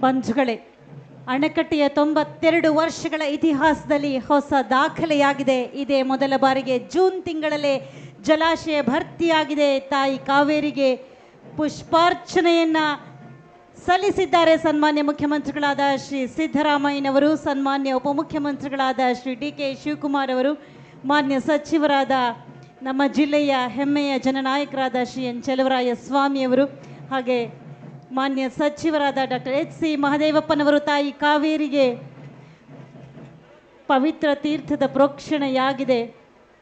ಬಂಧುಗಳೇ, ಅಣೆಕಟ್ಟೆಯ ತೊಂಬತ್ತೆರಡು ವರ್ಷಗಳ ಇತಿಹಾಸದಲ್ಲಿ ಹೊಸ ದಾಖಲೆಯಾಗಿದೆ. ಇದೇ ಮೊದಲ ಬಾರಿಗೆ ಜೂನ್ ತಿಂಗಳಲ್ಲೇ ಜಲಾಶಯ ಭರ್ತಿಯಾಗಿದೆ. ತಾಯಿ ಕಾವೇರಿಗೆ ಪುಷ್ಪಾರ್ಚನೆಯನ್ನ ಸಲ್ಲಿಸಿದ್ದಾರೆ ಸನ್ಮಾನ್ಯ ಮುಖ್ಯಮಂತ್ರಿಗಳಾದ ಶ್ರೀ ಸಿದ್ದರಾಮಯ್ಯನವರು, ಸನ್ಮಾನ್ಯ ಉಪಮುಖ್ಯಮಂತ್ರಿಗಳಾದ ಶ್ರೀ ಡಿ ಕೆ ಶಿವಕುಮಾರ್ ಅವರು, ಮಾನ್ಯ ಸಚಿವರಾದ ನಮ್ಮ ಜಿಲ್ಲೆಯ ಹೆಮ್ಮೆಯ ಜನನಾಯಕರಾದ ಶ್ರೀ ಎನ್. ಚೆಲುವರಾಯ ಸ್ವಾಮಿಯವರು ಹಾಗೆ ಮಾನ್ಯ ಸಚಿವರಾದ ಡಾಕ್ಟರ್ ಎಚ್ ಸಿ ಮಹದೇವಪ್ಪನವರು ತಾಯಿ ಕಾವೇರಿಗೆ ಪವಿತ್ರ ತೀರ್ಥದ ಪ್ರೋಕ್ಷಣೆಯಾಗಿದೆ.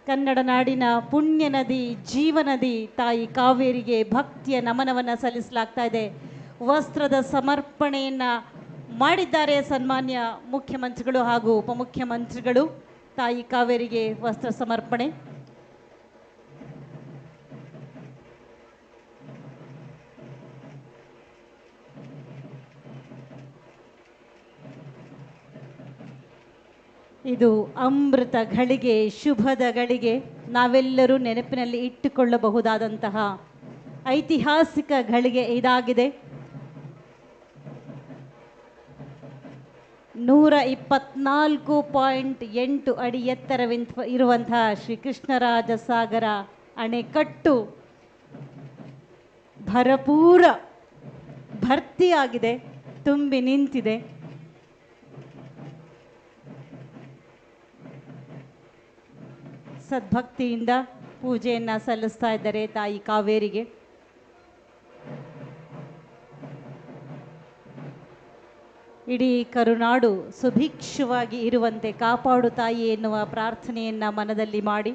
ಕನ್ನಡ ನಾಡಿನ ಪುಣ್ಯ ನದಿ ಜೀವನದಿ ತಾಯಿ ಕಾವೇರಿಗೆ ಭಕ್ತಿಯ ನಮನವನ್ನು ಸಲ್ಲಿಸಲಾಗ್ತಾ ಇದೆ. ವಸ್ತ್ರದ ಸಮರ್ಪಣೆಯನ್ನ ಮಾಡಿದ್ದಾರೆ ಸನ್ಮಾನ್ಯ ಮುಖ್ಯಮಂತ್ರಿಗಳು ಹಾಗೂ ಉಪಮುಖ್ಯಮಂತ್ರಿಗಳು. ತಾಯಿ ಕಾವೇರಿಗೆ ವಸ್ತ್ರ ಸಮರ್ಪಣೆ. ಇದು ಅಮೃತ ಘಳಿಗೆ, ಶುಭದ ಗಳಿಗೆ ನಾವೆಲ್ಲರೂ ನೆನಪಿನಲ್ಲಿ ಇಟ್ಟುಕೊಳ್ಳಬಹುದಾದಂತಹ ಐತಿಹಾಸಿಕ ಘಳಿಗೆ ಇದಾಗಿದೆ. ನೂರ ಇಪ್ಪತ್ನಾಲ್ಕು ಪಾಯಿಂಟ್ ಎಂಟು ಅಡಿ ಎತ್ತರವಿಂತ ಇರುವಂತಹ ಶ್ರೀ ಕೃಷ್ಣರಾಜ ಸಾಗರ ಅಣೆಕಟ್ಟು ಭರಪೂರ ಭರ್ತಿಯಾಗಿದೆ, ತುಂಬಿ ನಿಂತಿದೆ. ಸದ್ಭಕ್ತಿಯಿಂದ ಪೂಜೆಯನ್ನ ಸಲ್ಲಿಸ್ತಾ ಇದ್ದಾರೆ ತಾಯಿ ಕಾವೇರಿಗೆ. ಇಡೀ ಕರುನಾಡು ಸುಭಿಕ್ಷವಾಗಿ ಇರುವಂತೆ ಕಾಪಾಡು ತಾಯಿ ಎನ್ನುವ ಪ್ರಾರ್ಥನೆಯನ್ನ ಮನದಲ್ಲಿ ಮಾಡಿ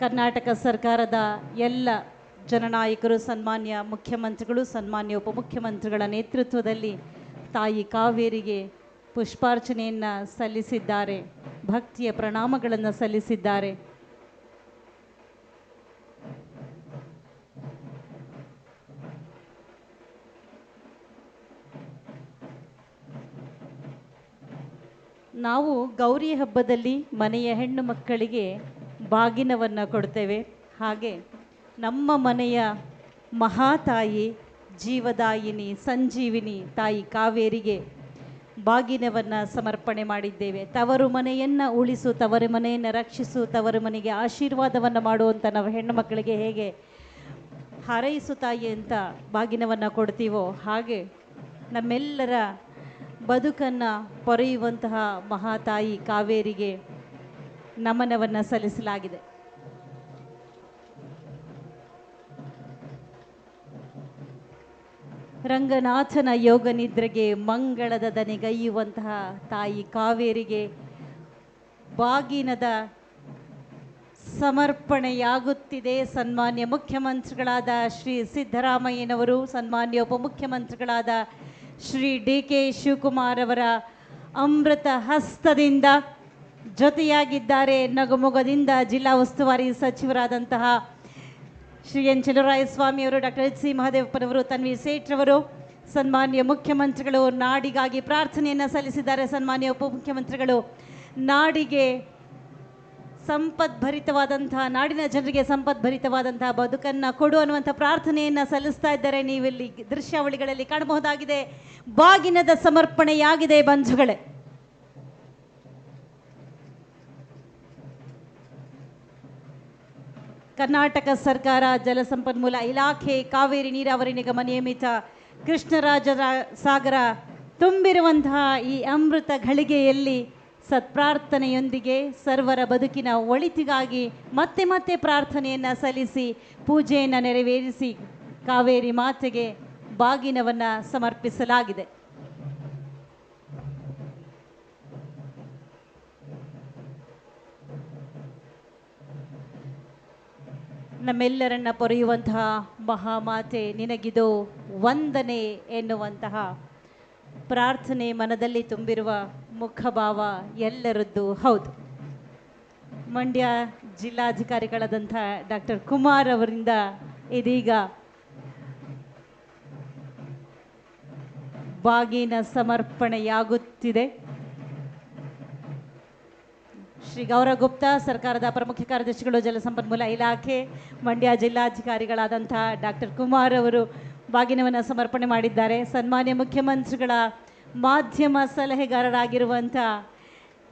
ಕರ್ನಾಟಕ ಸರ್ಕಾರದ ಎಲ್ಲ ಜನನಾಯಕರು, ಸನ್ಮಾನ್ಯ ಮುಖ್ಯಮಂತ್ರಿಗಳು, ಸನ್ಮಾನ್ಯ ಉಪಮುಖ್ಯಮಂತ್ರಿಗಳ ನೇತೃತ್ವದಲ್ಲಿ ತಾಯಿ ಕಾವೇರಿಗೆ ಪುಷ್ಪಾರ್ಚನೆಯನ್ನು ಸಲ್ಲಿಸಿದ್ದಾರೆ, ಭಕ್ತಿಯ ಪ್ರಣಾಮಗಳನ್ನು ಸಲ್ಲಿಸಿದ್ದಾರೆ. ನಾವು ಗೌರಿ ಹಬ್ಬದಲ್ಲಿ ಮನೆಯ ಹೆಣ್ಣು ಮಕ್ಕಳಿಗೆ ಬಾಗಿನವನ್ನು ಕೊಡ್ತೇವೆ. ಹಾಗೆ ನಮ್ಮ ಮನೆಯ ಮಹಾತಾಯಿ, ಜೀವದಾಯಿನಿ, ಸಂಜೀವಿನಿ ತಾಯಿ ಕಾವೇರಿಗೆ ಬಾಗಿನವನ್ನು ಸಮರ್ಪಣೆ ಮಾಡಿದ್ದೇವೆ. ತವರು ಮನೆಯನ್ನು ಉಳಿಸು, ತವರು ಮನೆಯನ್ನು ರಕ್ಷಿಸು, ತವರು ಮನೆಗೆ ಆಶೀರ್ವಾದವನ್ನು ಮಾಡುವಂಥ ನಾವು ಹೆಣ್ಣು ಮಕ್ಕಳಿಗೆ ಹೇಗೆ ಹಾರೈಸು ತಾಯಿ ಅಂತ ಬಾಗಿನವನ್ನು ಕೊಡ್ತೀವೋ ಹಾಗೆ ನಮ್ಮೆಲ್ಲರ ಬದುಕನ್ನು ಪೊರೆಯುವಂತಹ ಮಹಾತಾಯಿ ಕಾವೇರಿಗೆ ನಮನವನ್ನು ಸಲ್ಲಿಸಲಾಗಿದೆ. ರಂಗನಾಥನ ಯೋಗ ನಿದ್ರೆಗೆ ಮಂಗಳದ ದನಿಗೈಯುವಂತಹ ತಾಯಿ ಕಾವೇರಿಗೆ ಬಾಗಿನದ ಸಮರ್ಪಣೆಯಾಗುತ್ತಿದೆ. ಸನ್ಮಾನ್ಯ ಮುಖ್ಯಮಂತ್ರಿಗಳಾದ ಶ್ರೀ ಸಿದ್ದರಾಮಯ್ಯನವರು, ಸನ್ಮಾನ್ಯ ಉಪಮುಖ್ಯಮಂತ್ರಿಗಳಾದ ಶ್ರೀ ಡಿ ಕೆ ಶಿವಕುಮಾರ್ ಅವರ ಅಮೃತ ಹಸ್ತದಿಂದ ಜೊತೆಯಾಗಿದ್ದಾರೆ ನಗುಮೊಗದಿಂದ ಜಿಲ್ಲಾ ಉಸ್ತುವಾರಿ ಸಚಿವರಾದಂತಹ ಶ್ರೀ ಎನ್ ಸ್ವಾಮಿಯವರು ಡಾಕ್ಟರ್ ಎಚ್ ಸಿ ಮಹದೇವಪ್ಪನವರು ತನ್ವಿ ಸೇಠ್ರವರು ಸನ್ಮಾನ್ಯ ಮುಖ್ಯಮಂತ್ರಿಗಳು ನಾಡಿಗಾಗಿ ಪ್ರಾರ್ಥನೆಯನ್ನು ಸಲ್ಲಿಸಿದ್ದಾರೆ. ಸನ್ಮಾನ್ಯ ಉಪಮುಖ್ಯಮಂತ್ರಿಗಳು, ನಾಡಿಗೆ ಸಂಪದ್ಭರಿತವಾದಂತಹ, ನಾಡಿನ ಜನರಿಗೆ ಸಂಪದ್ಭರಿತವಾದಂತಹ ಬದುಕನ್ನು ಕೊಡು ಅನ್ನುವಂಥ ಪ್ರಾರ್ಥನೆಯನ್ನು ಸಲ್ಲಿಸ್ತಾ ಇದ್ದಾರೆ. ನೀವಿಲ್ಲಿ ದೃಶ್ಯಾವಳಿಗಳಲ್ಲಿ ಕಾಣಬಹುದಾಗಿದೆ. ಬಾಗಿನದ ಸಮರ್ಪಣೆಯಾಗಿದೆ ಬಂಧುಗಳೇ. ಕರ್ನಾಟಕ ಸರ್ಕಾರ ಜಲಸಂಪನ್ಮೂಲ ಇಲಾಖೆ ಕಾವೇರಿ ನೀರಾವರಿ ನಿಗಮ ನಿಯಮಿತ ಕೃಷ್ಣರಾಜ ಸಾಗರ ತುಂಬಿರುವಂತಹ ಈ ಅಮೃತ ಘಳಿಗೆಯಲ್ಲಿ ಸತ್ಪ್ರಾರ್ಥನೆಯೊಂದಿಗೆ ಸರ್ವರ ಬದುಕಿನ ಒಳಿತಿಗಾಗಿ ಮತ್ತೆ ಮತ್ತೆ ಪ್ರಾರ್ಥನೆಯನ್ನು ಸಲ್ಲಿಸಿ ಪೂಜೆಯನ್ನು ನೆರವೇರಿಸಿ ಕಾವೇರಿ ಮಾತೆಗೆ ಬಾಗಿನವನ್ನು ಸಮರ್ಪಿಸಲಾಗಿದೆ. ನಮ್ಮೆಲ್ಲರನ್ನ ಪೊರೆಯುವಂತಹ ಮಹಾಮಾತೆ ನಿನಗಿದು ವಂದನೆ ಎನ್ನುವಂತಹ ಪ್ರಾರ್ಥನೆ ಮನದಲ್ಲಿ ತುಂಬಿರುವ ಮುಖಭಾವ ಎಲ್ಲರದ್ದು. ಹೌದು. ಮಂಡ್ಯ ಜಿಲ್ಲಾಧಿಕಾರಿಗಳಾದಂಥ ಡಾಕ್ಟರ್ ಕುಮಾರ್ ಅವರಿಂದ ಇದೀಗ ಬಾಗಿನ ಸಮರ್ಪಣೆಯಾಗುತ್ತಿದೆ. ಶ್ರೀ ಗೌರವ್ ಗುಪ್ತಾ ಸರ್ಕಾರದ ಪ್ರಮುಖ ಕಾರ್ಯದರ್ಶಿಗಳು ಜಲಸಂಪನ್ಮೂಲ ಇಲಾಖೆ, ಮಂಡ್ಯ ಜಿಲ್ಲಾಧಿಕಾರಿಗಳಾದಂಥ ಡಾಕ್ಟರ್ ಕುಮಾರ್ ಅವರು ಬಾಗಿನವನ್ನು ಸಮರ್ಪಣೆ ಮಾಡಿದ್ದಾರೆ. ಸನ್ಮಾನ್ಯ ಮುಖ್ಯಮಂತ್ರಿಗಳ ಮಾಧ್ಯಮ ಸಲಹೆಗಾರರಾಗಿರುವಂಥ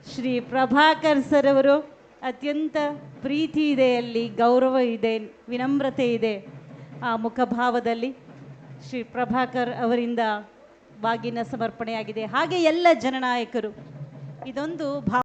ಶ್ರೀ ಪ್ರಭಾಕರ್ ಸರ್ ಅವರು, ಅತ್ಯಂತ ಪ್ರೀತಿ ಇದೆ ಅಲ್ಲಿ ಗೌರವ ಇದೆ, ವಿನಮ್ರತೆ ಇದೆ ಆ ಮುಖಭಾವದಲ್ಲಿ ಶ್ರೀ ಪ್ರಭಾಕರ್ ಅವರಿಂದ ಬಾಗಿನ ಸಮರ್ಪಣೆಯಾಗಿದೆ. ಹಾಗೆ ಎಲ್ಲ ಜನನಾಯಕರು, ಇದೊಂದು ಭಾ